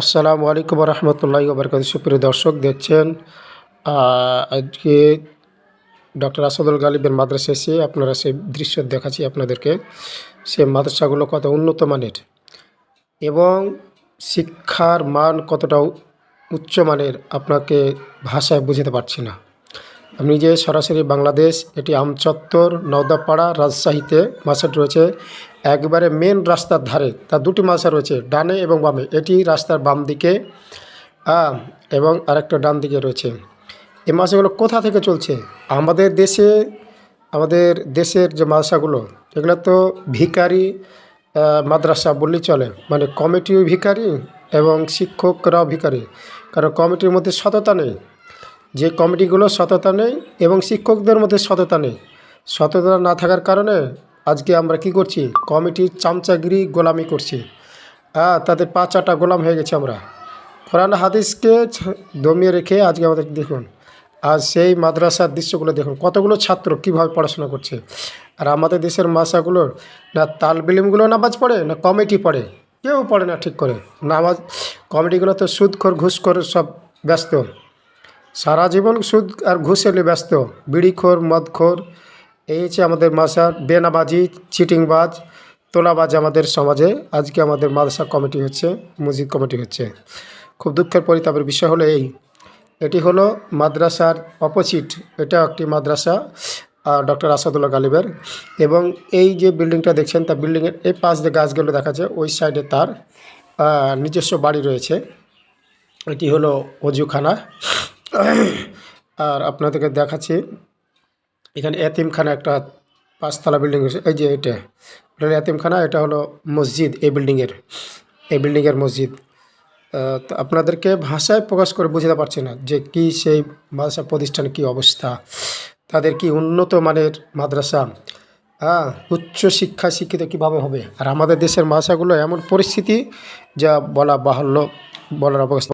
আসসালামু আলাইকুম রহমতুল্লাহ বরকাত সুপ্রিয় দর্শক, দেখছেন আজকে ডক্টর আসাদুল গালিবের মাদ্রাসা এসে আপনারা সেই দৃশ্য দেখাচ্ছি আপনাদেরকে। সে মাদ্রাসাগুলো কত উন্নত মানের এবং শিক্ষার মান কতটা উচ্চমানের আপনাকে ভাষায় বুঝাতে পারছি না। আমি যে সরাসরি বাংলাদেশ, এটি আমচত্বর, নওদাপাড়া রাজশাহীতে মাসাট রয়েছে। একবারে মেন রাস্তার ধারে, তার দুটি মাসা রয়েছে, ডানে এবং বামে। এটি রাস্তার বাম দিকে এবং আরেকটা ডান দিকে রয়েছে। এই মাসাগুলো কোথা থেকে চলছে? আমাদের দেশে, আমাদের দেশের যে মাদ্রাসাগুলো এগুলো তো ভিকারি মাদ্রাসা বললেই চলে। মানে কমিটিও ভিখারি এবং শিক্ষকরাও ভিখারি। কারণ কমিটির মধ্যে সততা নেই। যে কমিটিগুলো সততা নেই এবং শিক্ষকদের মধ্যে সততা নেই। সততা না থাকার কারণে আজকে আমরা কি করছি? কমিটির চামচাগিরি গোলামি করছি। হ্যাঁ তাদের পাঁচ চাটা গোলাম হয়ে গেছে আমরা। কোরআন হাদিসকে দমিয়ে রেখে আজকে আমাদের দেখুন। আর সেই মাদ্রাসার দৃশ্যগুলো দেখুন। কতগুলো ছাত্র কীভাবে পড়াশোনা করছে। আর আমাদের দেশের মাসাগুলোর না তালবিলিমগুলো নামাজ পড়ে না কমিটি পড়ে। কেউ পড়ে না ঠিক করে। নামাজ, কমিটিগুলো তো সুদখোর, ঘুষখোর সব ব্যস্ত। সারা জীবন সুদ আর ঘুষে নিয়ে ব্যস্ত। বিড়িখোর, মদখোর, এই হচ্ছে আমাদের মাসার বেনাবাজি, চিটিংবাজ, তোলাবাজ আমাদের সমাজে। আজকে আমাদের মাদ্রাসা কমিটি হচ্ছে, মসজিদ কমিটি হচ্ছে। খুব দুঃখের পরিতাপের বিষয় হলো এই। এটি হলো মাদ্রাসার অপোজিট এটা একটি মাদ্রাসা ডক্টর আসাদুল্লাহ গালিবের। এবং এই যে বিল্ডিংটা দেখছেন তার বিল্ডিংয়ের এই পাশ দিয়ে গাছগুলো দেখা যায় ওই সাইডে তার নিজস্ব বাড়ি রয়েছে। এটি হলো অজুখানা। আর আপনাদেরকে দেখাচ্ছি। এখানে এতিমখানা একটা পাঁচতলা বিল্ডিং এই যে এটা এটা এতিমখানা, এটা হলো মসজিদ এই বিল্ডিংয়ের এই বিল্ডিংয়ের মসজিদ। তো আপনাদেরকে ভাষায় প্রকাশ করে বোঝাতে পারছি না যে কি সেই মাদ্রাসা প্রতিষ্ঠানের কী অবস্থা, তাদের কি উন্নত মানের মাদ্রাসা হ্যাঁ উচ্চ শিক্ষা শিক্ষিত কীভাবে হবে? আর আমাদের দেশের মাদ্রাসাগুলো এমন পরিস্থিতি যা বলা বাহুল্য বলার অবস্থা।